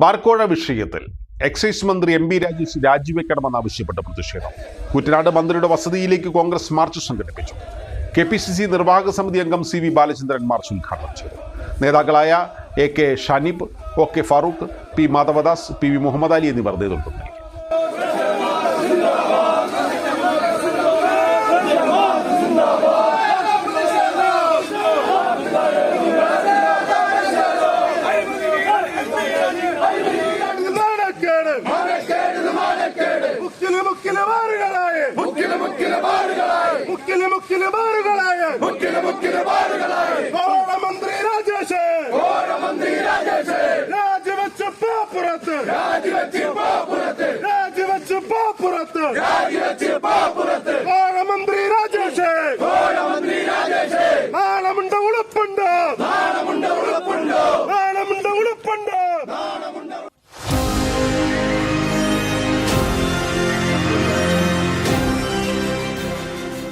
ബാർക്കോഴ വിഷയത്തിൽ എക്സൈസ് മന്ത്രി M B Rajesh രാജിവെക്കണമെന്നാവശ്യപ്പെട്ട് പ്രതിഷേധം. കുറ്റനാട് മന്ത്രിയുടെ വസതിയിലേക്ക് കോൺഗ്രസ് മാർച്ച് സംഘടിപ്പിച്ചു. കെ പി സി സി നിർവാഹക സമിതി അംഗം സി വി ബാലചന്ദ്രൻ മാർച്ച് ഉദ്ഘാടനം ചെയ്തു. നേതാക്കളായ A K Shanib O K Farooq P Madhavadas P V Muhammad Ali എന്നിവർ നേതൃത്വം നൽകി നാണക്കേട് മുക്കിൽ മുക്കിൽ മാറുകളായ. മുക്കിൽ മുക്കിൽ മാറുകളായ. ഗോളമന്ത്രി രാജേഷ്. രാജിവെച്ച് പാപ്പുറത്ത്. രാജിവെച്ച് പാപ്പുറത്ത്. ഗോളമന്ത്രി